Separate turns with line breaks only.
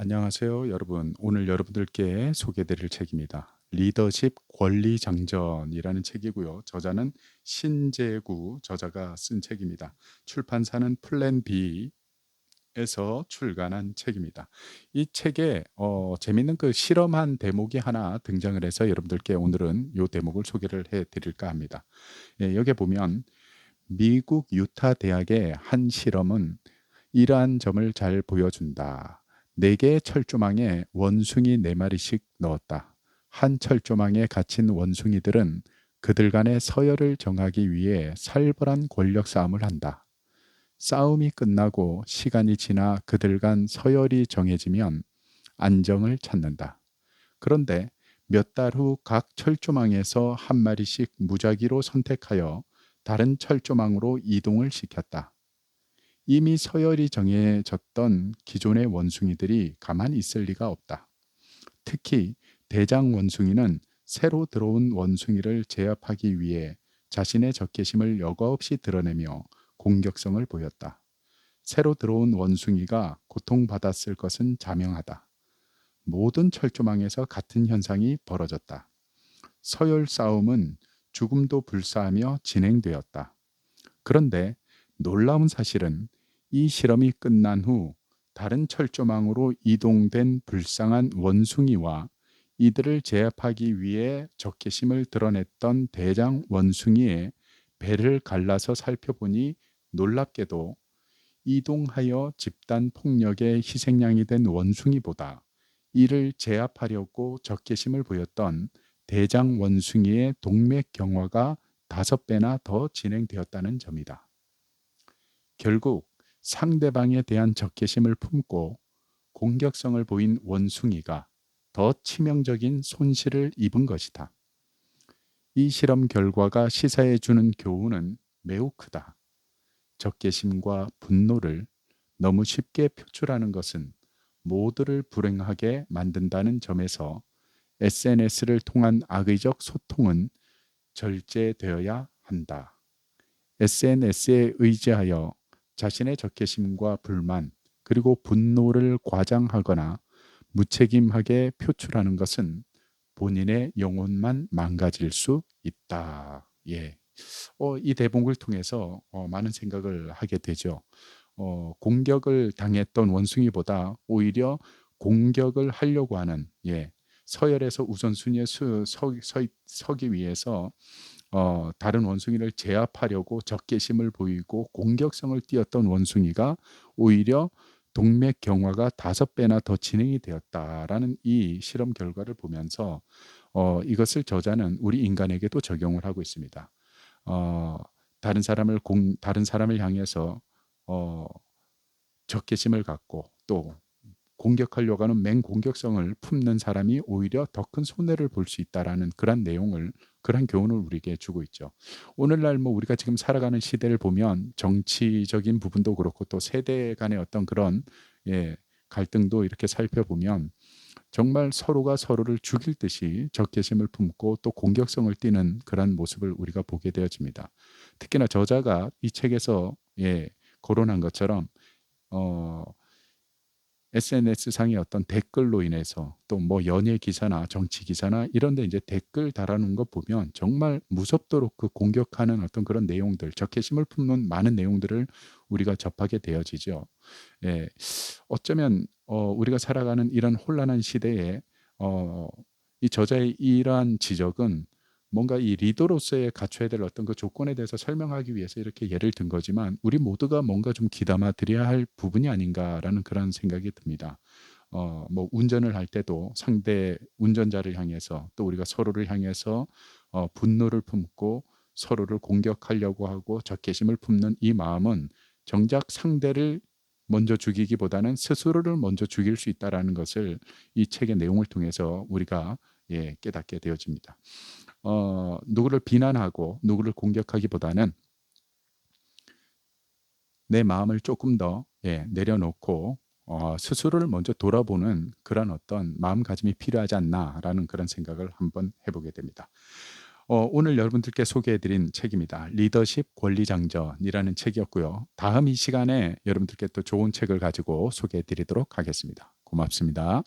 안녕하세요, 여러분. 오늘 여러분들께 소개드릴 책입니다. 리더십 권리 장전이라는 책이고요. 저자는 신재구 저자가 쓴 책입니다. 출판사는 플랜 B에서 출간한 책입니다. 이 책에 어, 재밌는 그 실험한 대목이 하나 등장을 해서 여러분들께 오늘은 이 대목을 소개를 해 드릴까 합니다. 예, 여기 보면 미국 유타 대학의 한 실험은 이러한 점을 잘 보여준다. 네 개의 철조망에 원숭이 네 마리씩 넣었다. 한 철조망에 갇힌 원숭이들은 그들 간의 서열을 정하기 위해 살벌한 권력 싸움을 한다. 싸움이 끝나고 시간이 지나 그들 간 서열이 정해지면 안정을 찾는다. 그런데 몇 달 후 각 철조망에서 한 마리씩 무작위로 선택하여 다른 철조망으로 이동을 시켰다. 이미 서열이 정해졌던 기존의 원숭이들이 가만히 있을 리가 없다. 특히 대장 원숭이는 새로 들어온 원숭이를 제압하기 위해 자신의 적개심을 여과 없이 드러내며 공격성을 보였다. 새로 들어온 원숭이가 고통받았을 것은 자명하다. 모든 철조망에서 같은 현상이 벌어졌다. 서열 싸움은 죽음도 불사하며 진행되었다. 그런데 놀라운 사실은 이 실험이 끝난 후 다른 철조망으로 이동된 불쌍한 원숭이와 이들을 제압하기 위해 적개심을 드러냈던 대장 원숭이의 배를 갈라서 살펴보니 놀랍게도 이동하여 집단 폭력의 희생양이 된 원숭이보다 이를 제압하려고 적개심을 보였던 대장 원숭이의 동맥 경화가 다섯 배나 더 진행되었다는 점이다. 결국 상대방에 대한 적개심을 품고 공격성을 보인 원숭이가 더 치명적인 손실을 입은 것이다. 이 실험 결과가 시사해 주는 교훈은 매우 크다. 적개심과 분노를 너무 쉽게 표출하는 것은 모두를 불행하게 만든다는 점에서 SNS를 통한 악의적 소통은 절제되어야 한다. SNS에 의지하여 자신의 적개심과 불만 그리고 분노를 과장하거나 무책임하게 표출하는 것은 본인의 영혼만 망가질 수 있다. 예. 어, 이 대목을 통해서 어, 많은 생각을 하게 되죠. 어, 공격을 당했던 원숭이보다 오히려 공격을 하려고 하는 예, 서열에서 우선순위에 서, 서, 서기 위해서 어, 다른 원숭이를 제압하려고 적개심을 보이고 공격성을 띄었던 원숭이가 오히려 동맥 경화가 다섯 배나 더 진행이 되었다라는 이 실험 결과를 보면서 어, 이것을 저자는 우리 인간에게도 적용을 하고 있습니다. 어, 다른 사람을 공, 다른 사람을 향해서 어, 적개심을 갖고 또 공격하려고 하는 맹공격성을 품는 사람이 오히려 더 큰 손해를 볼 수 있다라는 그런 내용을 그런 교훈을 우리에게 주고 있죠. 오늘날 뭐 우리가 지금 살아가는 시대를 보면 정치적인 부분도 그렇고 또 세대 간의 어떤 그런 예, 갈등도 이렇게 살펴보면 정말 서로가 서로를 죽일 듯이 적개심을 품고 또 공격성을 띠는 그런 모습을 우리가 보게 되어집니다. 특히나 저자가 이 책에서 예, 거론한 것처럼 어, SNS 상의 어떤 댓글로 인해서 또 뭐 연예 기사나 정치 기사나 이런 데 이제 댓글 달아놓은 거 보면 정말 무섭도록 그 공격하는 어떤 그런 내용들, 적개심을 품는 많은 내용들을 우리가 접하게 되어지죠. 예. 어쩌면 어 우리가 살아가는 이런 혼란한 시대에 어 이 저자의 이러한 지적은 뭔가 이 리더로서의 갖춰야 될 어떤 그 조건에 대해서 설명하기 위해서 이렇게 예를 든 거지만 우리 모두가 뭔가 좀 귀담아 드려야 할 부분이 아닌가라는 그런 생각이 듭니다. 어, 뭐 운전을 할 때도 상대 운전자를 향해서 또 우리가 서로를 향해서 어, 분노를 품고 서로를 공격하려고 하고 적개심을 품는 이 마음은 정작 상대를 먼저 죽이기보다는 스스로를 먼저 죽일 수 있다라는 것을 이 책의 내용을 통해서 우리가 예, 깨닫게 되어집니다. 어, 누구를 비난하고 누구를 공격하기보다는 내 마음을 조금 더 예, 내려놓고 어, 스스로를 먼저 돌아보는 그런 어떤 마음가짐이 필요하지 않나라는 그런 생각을 한번 해보게 됩니다. 어, 오늘 여러분들께 소개해드린 책입니다. 리더십 권리장전이라는 책이었고요. 다음 이 시간에 여러분들께 또 좋은 책을 가지고 소개해드리도록 하겠습니다. 고맙습니다.